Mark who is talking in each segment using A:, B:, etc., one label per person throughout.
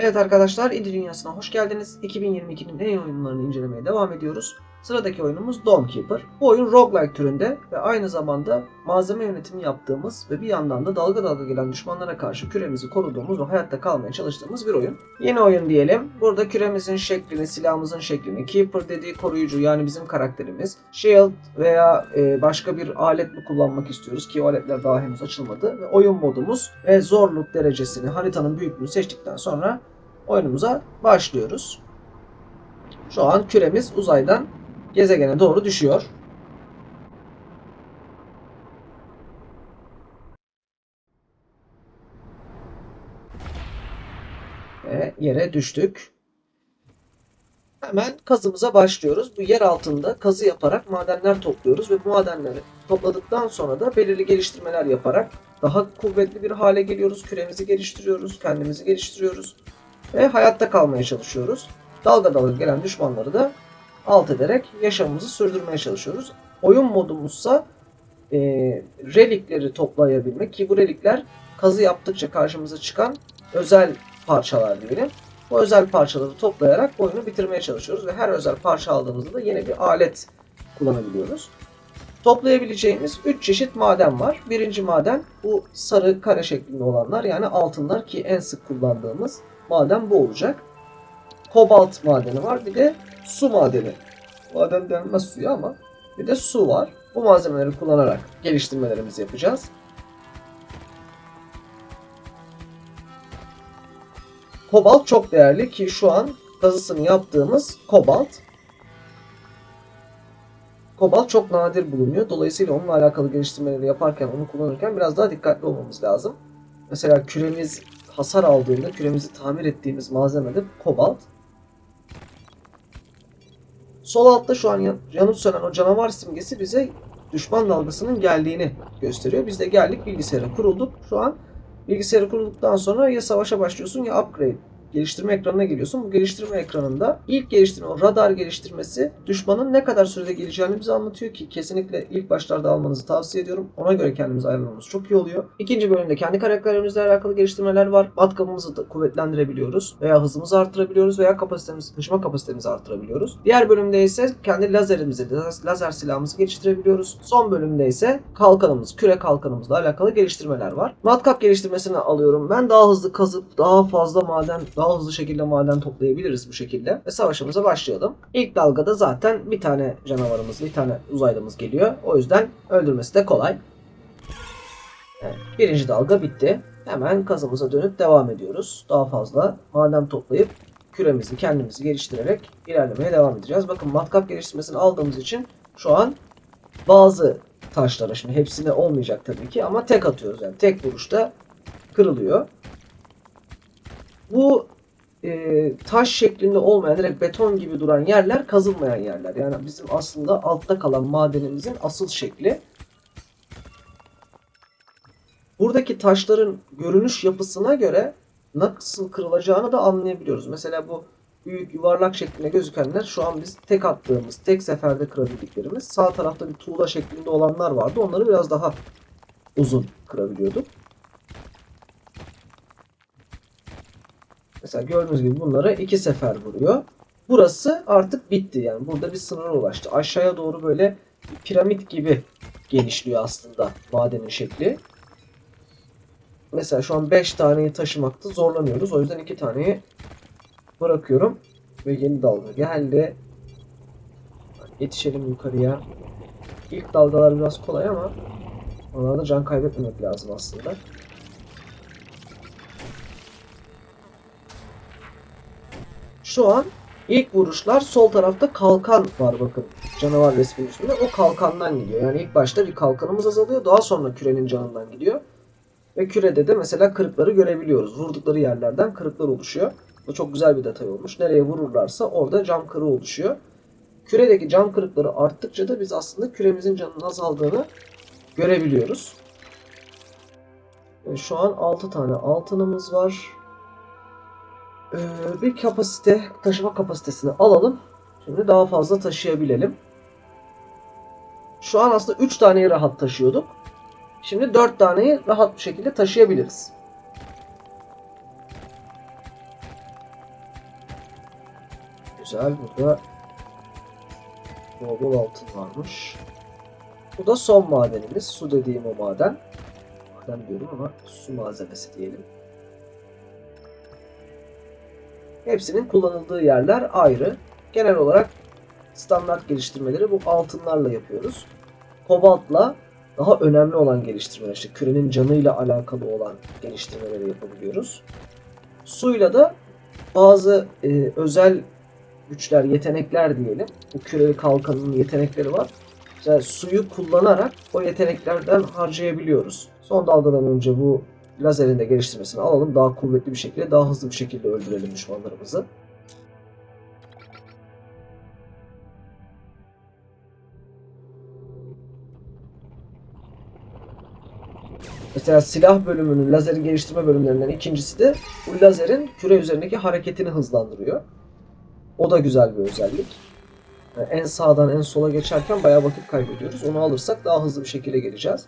A: Evet arkadaşlar, İndi Dünyası'na hoş geldiniz. 2022'nin en iyi oyunlarını incelemeye devam ediyoruz. Sıradaki oyunumuz Dawnkeeper. Bu oyun roguelike türünde ve aynı zamanda malzeme yönetimi yaptığımız ve bir yandan da dalga dalga gelen düşmanlara karşı küremizi koruduğumuz ve hayatta kalmaya çalıştığımız bir oyun. Yeni oyun diyelim. Burada küremizin şeklini, silahımızın şeklini, Keeper dediği koruyucu yani bizim karakterimiz, Shield veya e, başka bir alet mi kullanmak istiyoruz ki o aletler daha henüz açılmadı. Ve oyun modumuz ve zorluk derecesini, haritanın büyüklüğünü seçtikten sonra oyunumuza başlıyoruz. Şu an küremiz uzaydan gezegene doğru düşüyor. Ve yere düştük. Hemen kazımıza başlıyoruz. Bu yer altında kazı yaparak madenler topluyoruz ve bu madenleri topladıktan sonra da belirli geliştirmeler yaparak daha kuvvetli bir hale geliyoruz. Küremizi geliştiriyoruz, kendimizi geliştiriyoruz ve hayatta kalmaya çalışıyoruz. Dalga dalga gelen düşmanları da alt ederek yaşamımızı sürdürmeye çalışıyoruz. Oyun modumuzsa e, relikleri toplayabilmek ki bu relikler kazı yaptıkça karşımıza çıkan özel parçalar diyelim. Bu özel parçaları toplayarak oyunu bitirmeye çalışıyoruz ve her özel parça aldığımızda da yeni bir alet kullanabiliyoruz. Toplayabileceğimiz 3 çeşit maden var. Birinci maden bu sarı kare şeklinde olanlar yani altınlar ki en sık kullandığımız maden bu olacak. Kobalt madeni var bir de su madeni. Maden denmez suya ama bir de su var. Bu malzemeleri kullanarak geliştirmelerimizi yapacağız. Kobalt çok değerli ki şu an kazısını yaptığımız kobalt. Kobalt çok nadir bulunuyor. Dolayısıyla onunla alakalı geliştirmeleri yaparken, onu kullanırken biraz daha dikkatli olmamız lazım. Mesela küremiz hasar aldığında, küremizi tamir ettiğimiz malzeme de kobalt. Sol altta şu an yan- yanıp sönen o canavar simgesi bize düşman dalgasının geldiğini gösteriyor. Biz de geldik bilgisayara kurulduk. Şu an bilgisayara kurulduktan sonra ya savaşa başlıyorsun ya upgrade geliştirme ekranına geliyorsun. Bu geliştirme ekranında ilk geliştirme, o radar geliştirmesi düşmanın ne kadar sürede geleceğini bize anlatıyor ki kesinlikle ilk başlarda almanızı tavsiye ediyorum. Ona göre kendimizi ayarlamamız çok iyi oluyor. İkinci bölümde kendi karakterimizle alakalı geliştirmeler var. Matkabımızı da kuvvetlendirebiliyoruz veya hızımızı arttırabiliyoruz veya kapasitemizi, taşıma kapasitemizi arttırabiliyoruz. Diğer bölümde ise kendi lazerimizi, lazer silahımızı geliştirebiliyoruz. Son bölümde ise kalkanımız, küre kalkanımızla alakalı geliştirmeler var. Matkap geliştirmesini alıyorum. Ben daha hızlı kazıp daha fazla maden, daha hızlı şekilde maden toplayabiliriz bu şekilde. Ve savaşımıza başlayalım. İlk dalgada zaten bir tane canavarımız, bir tane uzaylımız geliyor. O yüzden öldürmesi de kolay. Evet, birinci dalga bitti. Hemen kazımıza dönüp devam ediyoruz. Daha fazla maden toplayıp küremizi kendimizi geliştirerek ilerlemeye devam edeceğiz. Bakın matkap geliştirmesini aldığımız için şu an bazı taşlara şimdi hepsine olmayacak tabii ki ama tek atıyoruz yani tek vuruşta kırılıyor. Bu e, taş şeklinde olmayan direkt beton gibi duran yerler kazılmayan yerler. Yani bizim aslında altta kalan madenimizin asıl şekli. Buradaki taşların görünüş yapısına göre nasıl kırılacağını da anlayabiliyoruz. Mesela bu büyük yuvarlak şeklinde gözükenler şu an biz tek attığımız, tek seferde kırabildiklerimiz. Sağ tarafta bir tuğla şeklinde olanlar vardı. Onları biraz daha uzun kırabiliyorduk. Mesela gördüğünüz gibi bunları iki sefer vuruyor. Burası artık bitti yani burada bir sınıra ulaştı. Aşağıya doğru böyle piramit gibi genişliyor aslında madenin şekli. Mesela şu an 5 taneyi taşımakta zorlanıyoruz. O yüzden 2 taneyi bırakıyorum. Ve yeni dalga geldi. Yetişelim yukarıya. İlk dalgalar biraz kolay ama onlarda can kaybetmemek lazım aslında. Şu an ilk vuruşlar sol tarafta kalkan var bakın. Canavar resminin üstünde. O kalkandan gidiyor. Yani ilk başta bir kalkanımız azalıyor. Daha sonra kürenin canından gidiyor. Ve kürede de mesela kırıkları görebiliyoruz. Vurdukları yerlerden kırıklar oluşuyor. Bu çok güzel bir detay olmuş. Nereye vururlarsa orada cam kırığı oluşuyor. Küredeki cam kırıkları arttıkça da biz aslında küremizin canının azaldığını görebiliyoruz. Şu an 6 tane altınımız var. Ee, bir kapasite, taşıma kapasitesini alalım. Şimdi daha fazla taşıyabilelim. Şu an aslında 3 taneyi rahat taşıyorduk. Şimdi 4 taneyi rahat bir şekilde taşıyabiliriz. Güzel. Burada bol bol altın varmış. Bu da son madenimiz. Su dediğim o maden. Maden diyorum ama su malzemesi diyelim. Hepsinin kullanıldığı yerler ayrı. Genel olarak standart geliştirmeleri bu altınlarla yapıyoruz. Kobaltla daha önemli olan geliştirmeler, işte kürenin canıyla alakalı olan geliştirmeleri yapabiliyoruz. Suyla da bazı e, özel güçler, yetenekler diyelim. Bu küreli kalkanın yetenekleri var. Mesela suyu kullanarak o yeteneklerden harcayabiliyoruz. Son dalgadan önce bu lazerin de geliştirmesini alalım. Daha kuvvetli bir şekilde, daha hızlı bir şekilde öldürelim düşmanlarımızı. Mesela silah bölümünün, lazerin geliştirme bölümlerinden ikincisi de bu lazerin küre üzerindeki hareketini hızlandırıyor. O da güzel bir özellik. Yani en sağdan en sola geçerken bayağı vakit kaybediyoruz. Onu alırsak daha hızlı bir şekilde geleceğiz.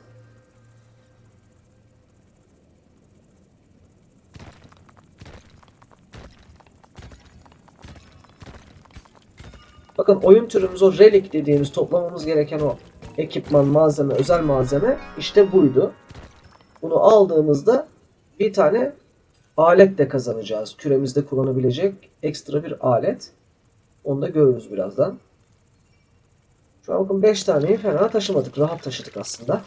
A: Bakın oyun türümüz o relic dediğimiz toplamamız gereken o ekipman, malzeme, özel malzeme işte buydu. Bunu aldığımızda bir tane alet de kazanacağız. Küremizde kullanabilecek ekstra bir alet. Onu da görürüz birazdan. Şu an bakın 5 taneyi fena taşımadık. Rahat taşıdık aslında.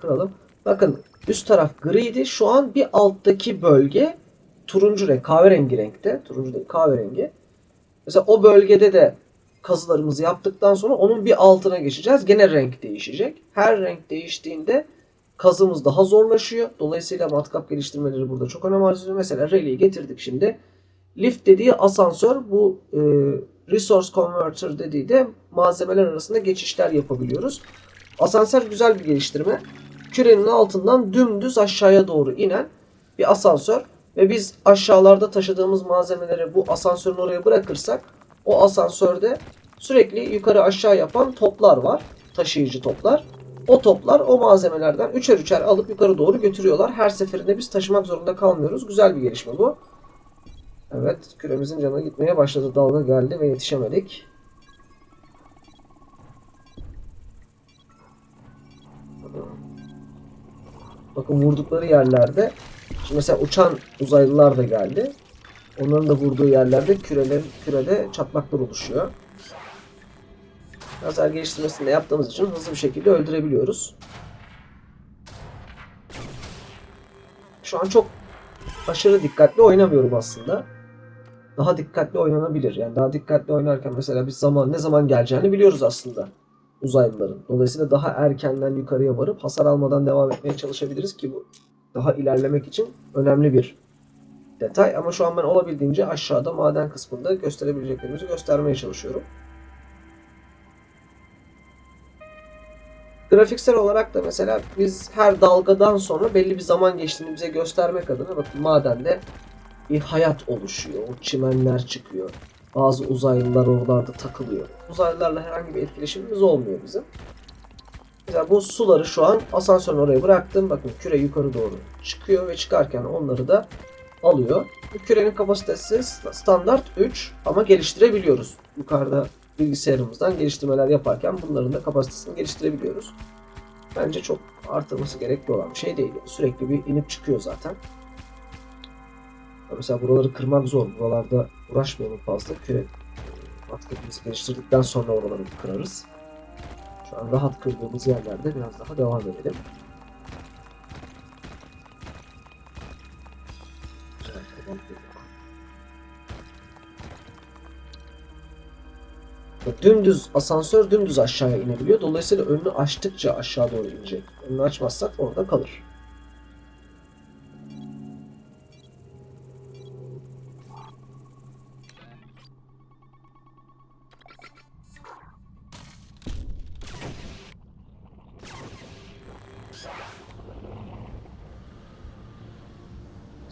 A: Kıralım. Bakın üst taraf griydi. Şu an bir alttaki bölge turuncu renk, kahverengi renkte. Turuncu değil, kahverengi. Mesela o bölgede de kazılarımızı yaptıktan sonra onun bir altına geçeceğiz. Gene renk değişecek. Her renk değiştiğinde kazımız daha zorlaşıyor. Dolayısıyla matkap geliştirmeleri burada çok önem arz ediyor. Mesela Rayleigh'i getirdik şimdi. Lift dediği asansör bu e, resource converter dediği de malzemeler arasında geçişler yapabiliyoruz. Asansör güzel bir geliştirme. Kürenin altından dümdüz aşağıya doğru inen bir asansör ve biz aşağılarda taşıdığımız malzemeleri bu asansörün oraya bırakırsak o asansörde sürekli yukarı aşağı yapan toplar var. Taşıyıcı toplar. O toplar o malzemelerden üçer üçer alıp yukarı doğru götürüyorlar. Her seferinde biz taşımak zorunda kalmıyoruz. Güzel bir gelişme bu. Evet küremizin canı gitmeye başladı. Dalga geldi ve yetişemedik. Bakın vurdukları yerlerde şimdi mesela uçan uzaylılar da geldi. Onların da vurduğu yerlerde küreler, kürede çatlaklar oluşuyor. Lazer geliştirmesini de yaptığımız için hızlı bir şekilde öldürebiliyoruz. Şu an çok aşırı dikkatli oynamıyorum aslında. Daha dikkatli oynanabilir. Yani daha dikkatli oynarken mesela biz zaman ne zaman geleceğini biliyoruz aslında uzaylıların. Dolayısıyla daha erkenden yukarıya varıp hasar almadan devam etmeye çalışabiliriz ki bu daha ilerlemek için önemli bir detay. Ama şu an ben olabildiğince aşağıda maden kısmında gösterebileceklerimizi göstermeye çalışıyorum. Grafiksel olarak da mesela biz her dalgadan sonra belli bir zaman geçtiğini bize göstermek adına bakın madende bir hayat oluşuyor. O çimenler çıkıyor. Bazı uzaylılar oralarda takılıyor. Uzaylılarla herhangi bir etkileşimimiz olmuyor bizim. Mesela bu suları şu an asansörün oraya bıraktım. Bakın küre yukarı doğru çıkıyor ve çıkarken onları da alıyor. Bu kürenin kapasitesi standart 3 ama geliştirebiliyoruz. Yukarıda bilgisayarımızdan geliştirmeler yaparken bunların da kapasitesini geliştirebiliyoruz. Bence çok artırması gerekli olan bir şey değil. Sürekli bir inip çıkıyor zaten. Mesela buraları kırmak zor. Buralarda uğraşmayalım fazla. Küre matkapımızı geliştirdikten sonra oraları kırarız. Şu an rahat kırdığımız yerlerde biraz daha devam edelim. Evet, tamam. Dümdüz asansör dümdüz aşağıya inebiliyor. Dolayısıyla önünü açtıkça aşağı doğru inecek. Önünü açmazsak orada kalır.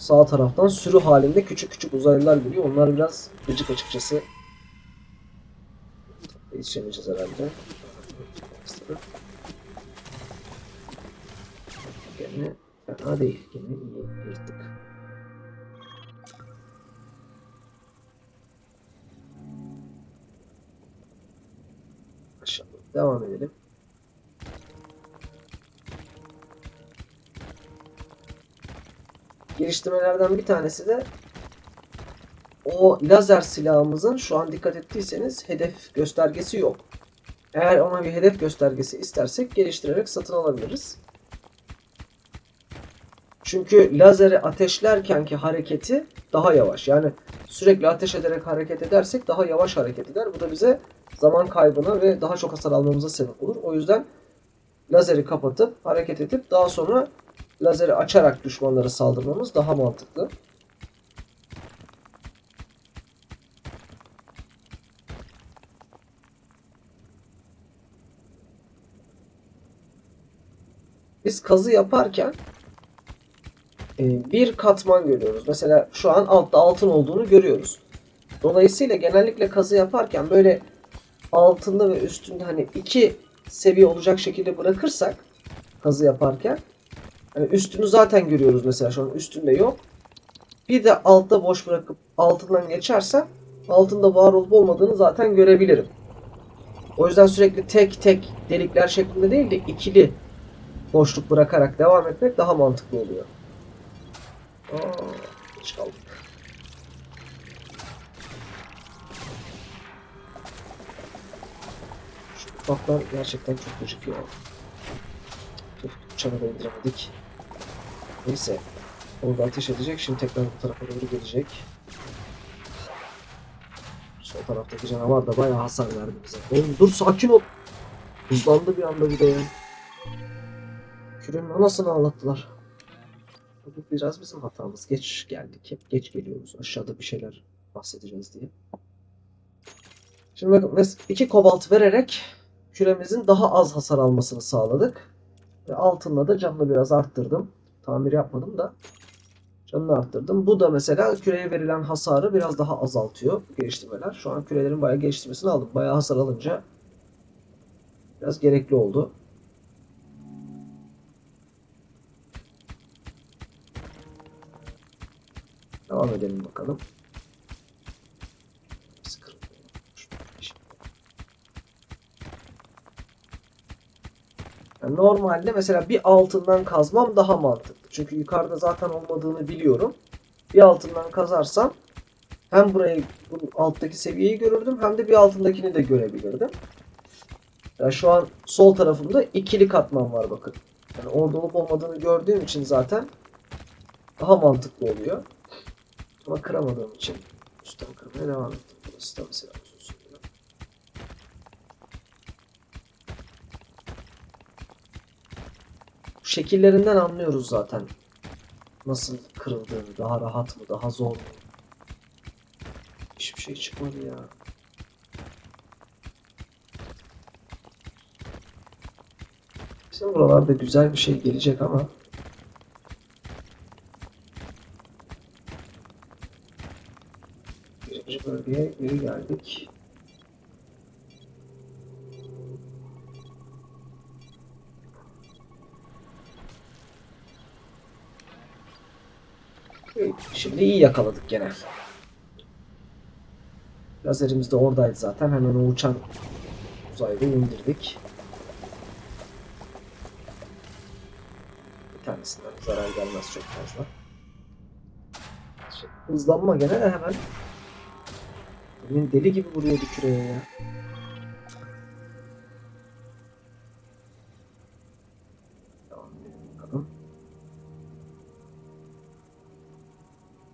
A: Sağ taraftan sürü halinde küçük küçük uzaylılar geliyor. Onlar biraz gıcık açıkçası. Yetişemeyeceğiz herhalde. Gene fena değil. Gene iyi yırttık. Aşağı devam edelim. Geliştirmelerden bir tanesi de o lazer silahımızın şu an dikkat ettiyseniz hedef göstergesi yok. Eğer ona bir hedef göstergesi istersek geliştirerek satın alabiliriz. Çünkü lazeri ateşlerkenki hareketi daha yavaş. Yani sürekli ateş ederek hareket edersek daha yavaş hareket eder. Bu da bize zaman kaybına ve daha çok hasar almamıza sebep olur. O yüzden lazeri kapatıp hareket edip daha sonra lazeri açarak düşmanlara saldırmamız daha mantıklı. Biz kazı yaparken e, bir katman görüyoruz. Mesela şu an altta altın olduğunu görüyoruz. Dolayısıyla genellikle kazı yaparken böyle altında ve üstünde hani iki seviye olacak şekilde bırakırsak kazı yaparken hani üstünü zaten görüyoruz mesela şu an üstünde yok. Bir de altta boş bırakıp altından geçersem altında var olup olmadığını zaten görebilirim. O yüzden sürekli tek tek delikler şeklinde değil de ikili boşluk bırakarak devam etmek daha mantıklı oluyor. Aa, geç. Şu ufaklar gerçekten çok gıcık ya. Uçağı da indiremedik. Neyse. Orada ateş edecek. Şimdi tekrar bu tarafa doğru gelecek. Sol taraftaki canavar da bayağı hasar verdi bize. Oğlum dur sakin ol. Hızlandı bir anda bir de ya. Kürenin anasını ağlattılar. Bu biraz bizim hatamız. Geç geldik. Hep geç geliyoruz. Aşağıda bir şeyler bahsedeceğiz diye. Şimdi bakın iki kobalt vererek küremizin daha az hasar almasını sağladık. Ve altınla da canını biraz arttırdım. Tamir yapmadım da canını arttırdım. Bu da mesela küreye verilen hasarı biraz daha azaltıyor geliştirmeler. Şu an kürelerin bayağı geliştirmesini aldım. Bayağı hasar alınca biraz gerekli oldu. Devam edelim bakalım. Sıkıntı yokmuş. Yani normalde mesela bir altından kazmam daha mantıklı. Çünkü yukarıda zaten olmadığını biliyorum. Bir altından kazarsam hem burayı bu alttaki seviyeyi görürdüm hem de bir altındakini de görebilirdim. Yani şu an sol tarafımda ikili katman var bakın. Yani orada olup olmadığını gördüğüm için zaten daha mantıklı oluyor. Ama kıramadığım için üstten kırmaya devam ettim. Burası da mesela uzun sürüyor. Şekillerinden anlıyoruz zaten. Nasıl kırıldığını, daha rahat mı, daha zor mu? Hiçbir şey çıkmadı ya. Bizim buralarda güzel bir şey gelecek ama birinci bölgeye geri geldik. Şimdi iyi yakaladık gene. Lazerimiz de oradaydı zaten. Hemen o uçan uzaylıyı indirdik. Bir tanesinden zarar gelmez çok fazla. Şey, Hızlanma gene de hemen. Benim deli gibi vuruyordu küreye ya.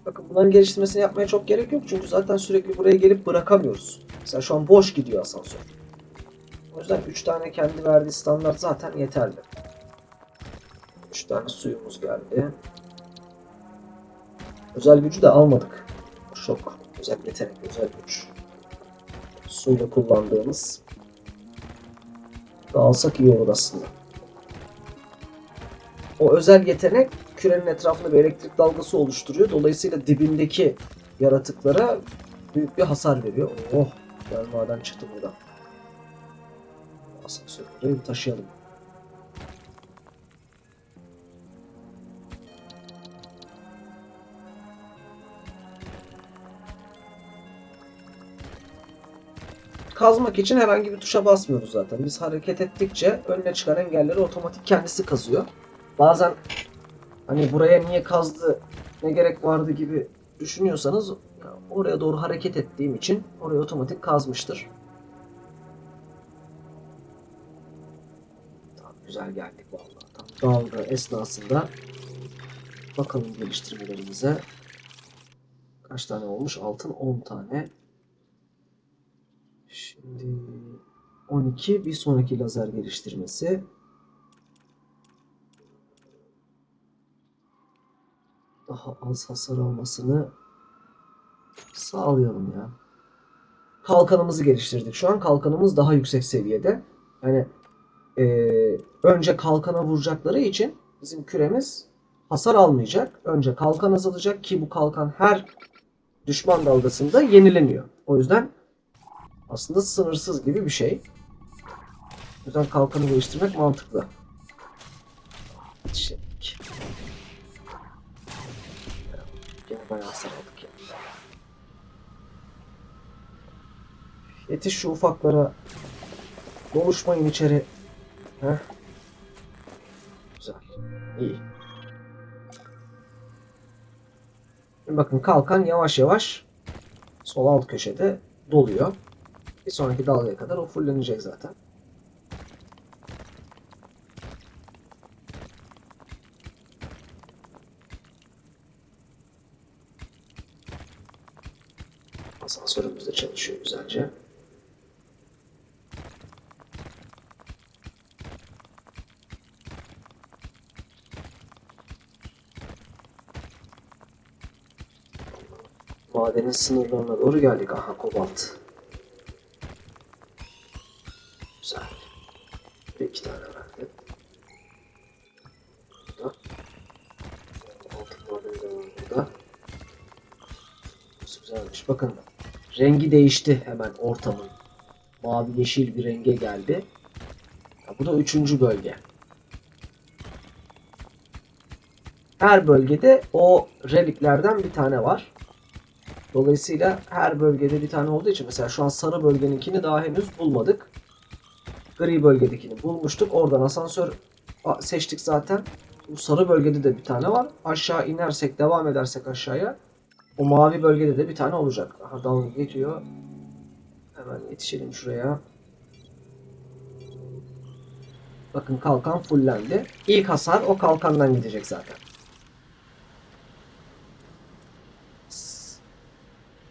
A: Bakın bunların geliştirmesini yapmaya çok gerek yok çünkü zaten sürekli buraya gelip bırakamıyoruz. Mesela şu an boş gidiyor asansör. O yüzden 3 tane kendi verdiği standart zaten yeterli. 3 tane suyumuz geldi. Özel gücü de almadık. Şok. Özel yetenek, özel güç. Suyla kullandığımız. Da alsak iyi olur aslında. O özel yetenek kürenin etrafında bir elektrik dalgası oluşturuyor. Dolayısıyla dibindeki yaratıklara büyük bir hasar veriyor. Oh! Gel maden çıktı buradan. Asansörleri taşıyalım. kazmak için herhangi bir tuşa basmıyoruz zaten. Biz hareket ettikçe önüne çıkan engelleri otomatik kendisi kazıyor. Bazen hani buraya niye kazdı, ne gerek vardı gibi düşünüyorsanız ya oraya doğru hareket ettiğim için oraya otomatik kazmıştır. Tamam güzel geldik vallahi. Tam dalga esnasında bakalım geliştirmelerimize. Kaç tane olmuş? Altın 10 tane. Şimdi 12 bir sonraki lazer geliştirmesi. Daha az hasar almasını sağlayalım ya. Kalkanımızı geliştirdik. Şu an kalkanımız daha yüksek seviyede. Yani eee, önce kalkana vuracakları için bizim küremiz hasar almayacak. Önce kalkan azalacak ki bu kalkan her düşman dalgasında yenileniyor. O yüzden aslında sınırsız gibi bir şey. O yüzden kalkanı geliştirmek mantıklı. Yetişemedik. Bayağı hasar aldık ya. Yetiş şu ufaklara. Doluşmayın içeri. Heh. Güzel. İyi. Şimdi bakın kalkan yavaş yavaş sol alt köşede doluyor. Bir sonraki dalgaya kadar o fullenecek zaten. Asansörümüz de çalışıyor güzelce. Madenin sınırlarına doğru geldik. Aha kobalt. Güzel. Bir iki tane verdi. Burada. Altın madeni de var burada. Burası güzelmiş. Bakın rengi değişti hemen ortamın. Mavi yeşil bir renge geldi. Ya bu da üçüncü bölge. Her bölgede o reliklerden bir tane var. Dolayısıyla her bölgede bir tane olduğu için mesela şu an sarı bölgeninkini daha henüz bulmadık. Gri bölgedekini bulmuştuk. Oradan asansör seçtik zaten. Bu sarı bölgede de bir tane var. Aşağı inersek, devam edersek aşağıya o mavi bölgede de bir tane olacak. Aha dalga geçiyor. Hemen yetişelim şuraya. Bakın kalkan fullendi. İlk hasar o kalkandan gidecek zaten.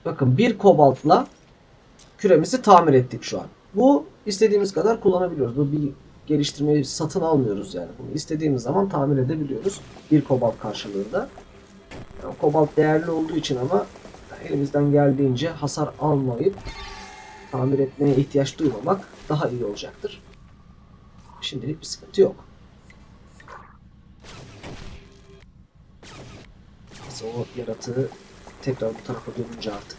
A: Bakın bir kobaltla küremizi tamir ettik şu an. Bu istediğimiz kadar kullanabiliyoruz. Bu bir geliştirmeyi satın almıyoruz yani. Bunu istediğimiz zaman tamir edebiliyoruz. Bir kobalt karşılığında. Yani kobalt değerli olduğu için ama elimizden geldiğince hasar almayıp tamir etmeye ihtiyaç duymamak daha iyi olacaktır. Şimdilik bir sıkıntı yok. Neyse o yaratığı tekrar bu tarafa dönünce artık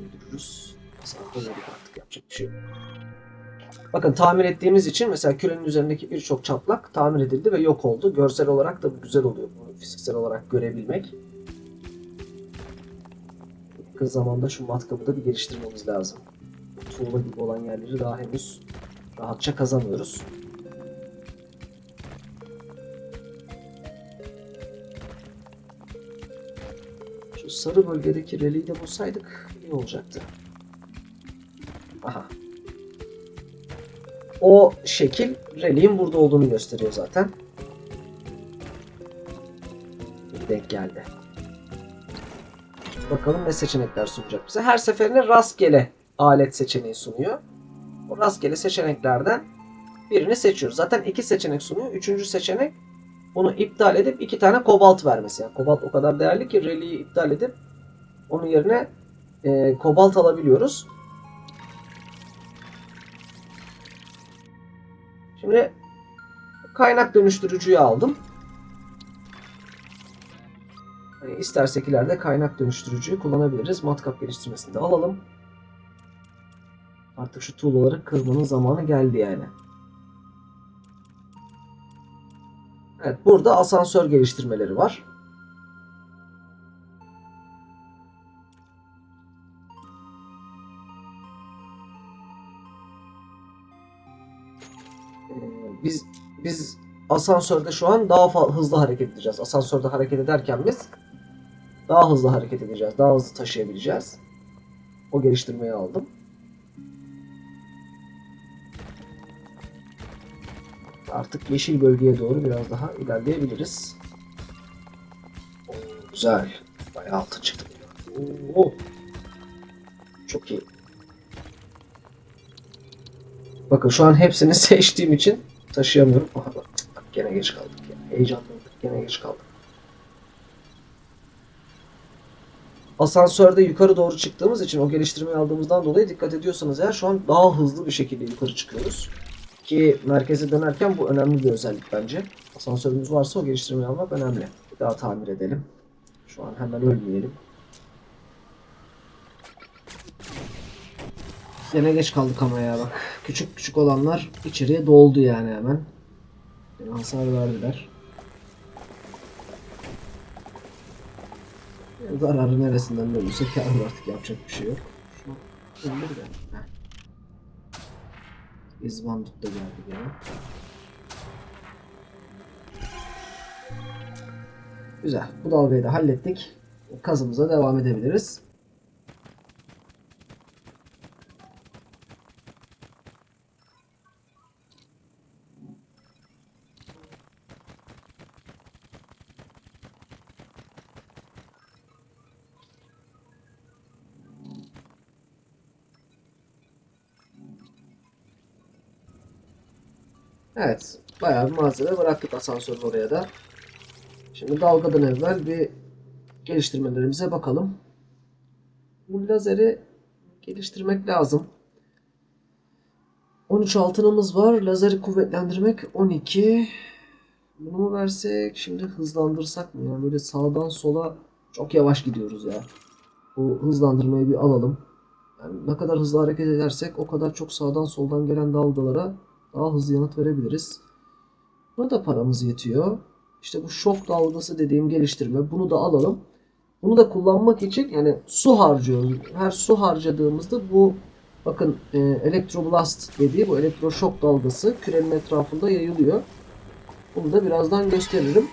A: öldürürüz. Hasarda verip artık yapacak bir şey yok. Bakın tamir ettiğimiz için mesela kürenin üzerindeki birçok çatlak tamir edildi ve yok oldu. Görsel olarak da bu güzel oluyor. Bunu fiziksel olarak görebilmek. Yakın zamanda şu matkabı da bir geliştirmemiz lazım. Tuğla gibi olan yerleri daha henüz rahatça kazanıyoruz. Şu sarı bölgedeki reliği de bulsaydık iyi olacaktı. Aha. O şekil reliğin burada olduğunu gösteriyor zaten. Bir denk geldi. Bakalım ne seçenekler sunacak bize. Her seferinde rastgele alet seçeneği sunuyor. O rastgele seçeneklerden birini seçiyoruz. Zaten iki seçenek sunuyor. Üçüncü seçenek bunu iptal edip iki tane kobalt vermesi. Yani kobalt o kadar değerli ki reliği iptal edip onun yerine e, kobalt alabiliyoruz. Şimdi kaynak dönüştürücüyü aldım. Hani istersek ileride kaynak dönüştürücüyü kullanabiliriz. Matkap geliştirmesini de alalım. Artık şu tuğlaları kırmanın zamanı geldi yani. Evet, burada asansör geliştirmeleri var. Ee, biz biz asansörde şu an daha hızlı hareket edeceğiz. Asansörde hareket ederken biz daha hızlı hareket edeceğiz. Daha hızlı taşıyabileceğiz. O geliştirmeyi aldım. Artık yeşil bölgeye doğru biraz daha ilerleyebiliriz. Oo, güzel. Bayağı altın çıktı. Oo. Çok iyi. Bakın şu an hepsini seçtiğim için taşıyamıyorum. Aha bak, bak gene geç kaldık ya. Heyecanlandık. Gene geç kaldık. Asansörde yukarı doğru çıktığımız için o geliştirmeyi aldığımızdan dolayı dikkat ediyorsanız eğer şu an daha hızlı bir şekilde yukarı çıkıyoruz. Ki merkeze dönerken bu önemli bir özellik bence. Asansörümüz varsa o geliştirmeyi almak önemli. Bir daha tamir edelim. Şu an hemen ölmeyelim. Gene geç kaldık ama ya bak. Küçük küçük olanlar içeriye doldu yani hemen. Gene hasar verdiler. Zararı neresinden dönürse kâr artık yapacak bir şey yok. Şunu indir de. Heh. İzbandut da geldi gene. Güzel. Bu dalgayı da hallettik. Kazımıza devam edebiliriz. Evet. Bayağı bir malzeme bıraktık asansörün oraya da. Şimdi dalgadan evvel bir geliştirmelerimize bakalım. Bu lazeri geliştirmek lazım. 13 altınımız var. Lazeri kuvvetlendirmek 12. Bunu mu versek? Şimdi hızlandırsak mı? Yani böyle sağdan sola çok yavaş gidiyoruz ya. Bu hızlandırmayı bir alalım. Yani ne kadar hızlı hareket edersek o kadar çok sağdan soldan gelen dalgalara daha hızlı yanıt verebiliriz. Buna da paramız yetiyor. İşte bu şok dalgası dediğim geliştirme. Bunu da alalım. Bunu da kullanmak için yani su harcıyoruz. Her su harcadığımızda bu bakın e, elektroblast dediği bu elektroşok dalgası kürenin etrafında yayılıyor. Bunu da birazdan gösteririm.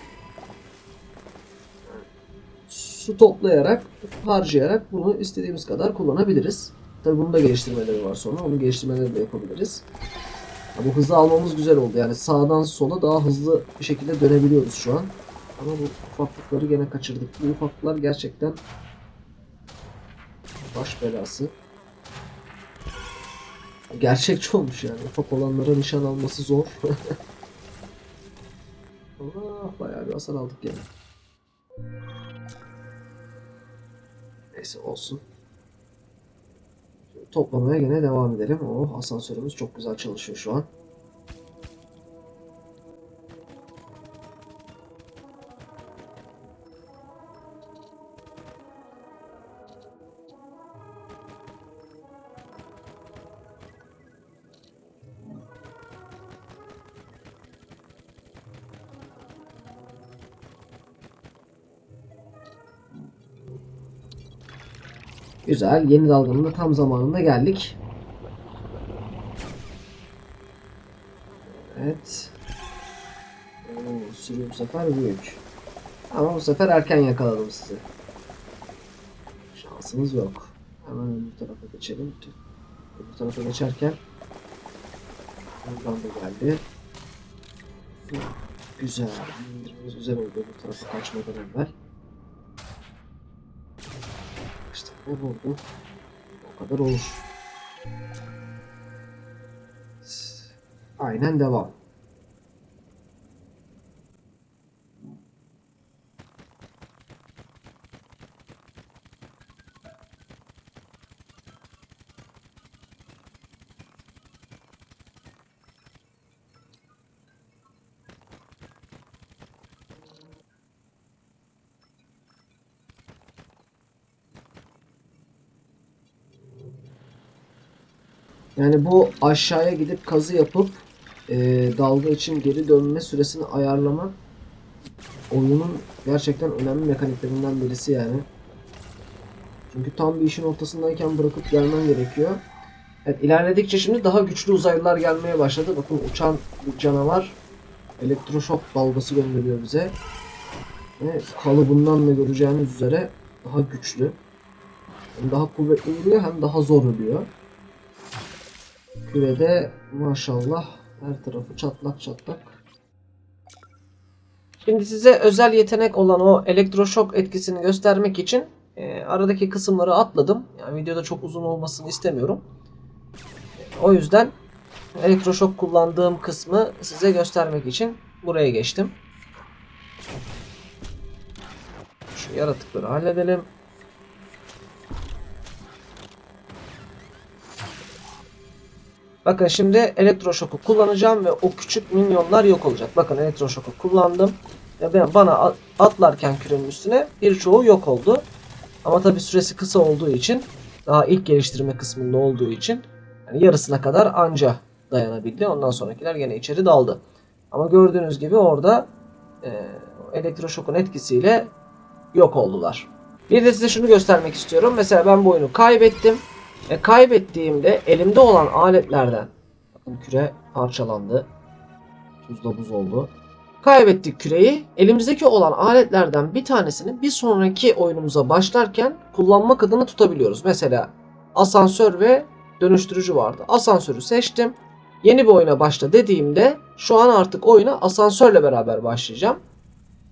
A: Su toplayarak, harcayarak bunu istediğimiz kadar kullanabiliriz. Tabi bunun da geliştirmeleri var sonra. Onun geliştirmeleri de yapabiliriz. Bu hızı almamız güzel oldu. Yani sağdan sola daha hızlı bir şekilde dönebiliyoruz şu an. Ama bu ufaklıkları gene kaçırdık. Bu ufaklıklar gerçekten baş belası. Gerçekçi olmuş yani. Ufak olanlara nişan alması zor. Allah bayağı bir hasar aldık gene. Neyse olsun. Toplamaya gene devam edelim. Oh asansörümüz çok güzel çalışıyor şu an. Güzel. Yeni dalganın da tam zamanında geldik. Evet. Oo, sürü bu sefer büyük. Ama bu sefer erken yakaladım sizi. Şansımız yok. Hemen öbür tarafa geçelim. Öbür tarafa geçerken buradan da geldi. Güzel. Güzel oldu bu tarafa kaçmadan evvel. Ne vurdu? O kadar olur. Aynen devam. Yani bu aşağıya gidip kazı yapıp e, dalga için geri dönme süresini ayarlama oyunun gerçekten önemli mekaniklerinden birisi yani. Çünkü tam bir işin ortasındayken bırakıp gelmen gerekiyor. Evet, ilerledikçe şimdi daha güçlü uzaylılar gelmeye başladı. Bakın uçan bir canavar elektroşok dalgası gönderiyor bize. Ve kalıbından da göreceğiniz üzere daha güçlü. Hem daha kuvvetli vuruyor hem daha zor ölüyor. Kürede maşallah her tarafı çatlak çatlak. Şimdi size özel yetenek olan o elektroşok etkisini göstermek için e, aradaki kısımları atladım. Yani videoda çok uzun olmasını istemiyorum. O yüzden elektroşok kullandığım kısmı size göstermek için buraya geçtim. Şu yaratıkları halledelim. Bakın şimdi elektroşoku kullanacağım ve o küçük minyonlar yok olacak. Bakın elektroşoku kullandım. Ya ben bana atlarken kürenin üstüne birçoğu yok oldu. Ama tabi süresi kısa olduğu için daha ilk geliştirme kısmında olduğu için yani yarısına kadar anca dayanabildi. Ondan sonrakiler gene içeri daldı. Ama gördüğünüz gibi orada e, elektroşokun etkisiyle yok oldular. Bir de size şunu göstermek istiyorum. Mesela ben bu oyunu kaybettim. E, kaybettiğimde elimde olan aletlerden bakın küre parçalandı. Tuzla buz oldu. Kaybettik küreyi. Elimizdeki olan aletlerden bir tanesini bir sonraki oyunumuza başlarken kullanmak adına tutabiliyoruz. Mesela asansör ve dönüştürücü vardı. Asansörü seçtim. Yeni bir oyuna başla dediğimde şu an artık oyuna asansörle beraber başlayacağım.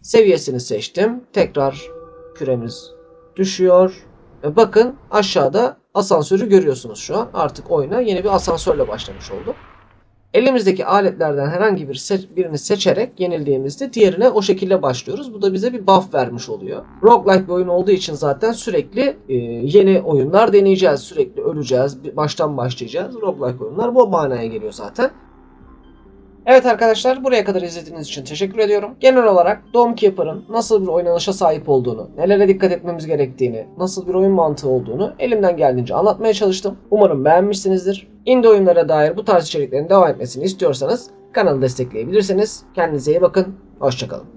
A: Seviyesini seçtim. Tekrar küremiz düşüyor. E bakın aşağıda asansörü görüyorsunuz şu an. Artık oyuna yeni bir asansörle başlamış olduk. Elimizdeki aletlerden herhangi bir se- birini seçerek yenildiğimizde diğerine o şekilde başlıyoruz. Bu da bize bir buff vermiş oluyor. Roguelike bir oyun olduğu için zaten sürekli e, yeni oyunlar deneyeceğiz. Sürekli öleceğiz. Baştan başlayacağız. Roguelike oyunlar bu manaya geliyor zaten. Evet arkadaşlar buraya kadar izlediğiniz için teşekkür ediyorum. Genel olarak Dome Keeper'ın nasıl bir oynanışa sahip olduğunu, nelere dikkat etmemiz gerektiğini, nasıl bir oyun mantığı olduğunu elimden geldiğince anlatmaya çalıştım. Umarım beğenmişsinizdir. Indie oyunlara dair bu tarz içeriklerin devam etmesini istiyorsanız kanalı destekleyebilirsiniz. Kendinize iyi bakın. Hoşçakalın.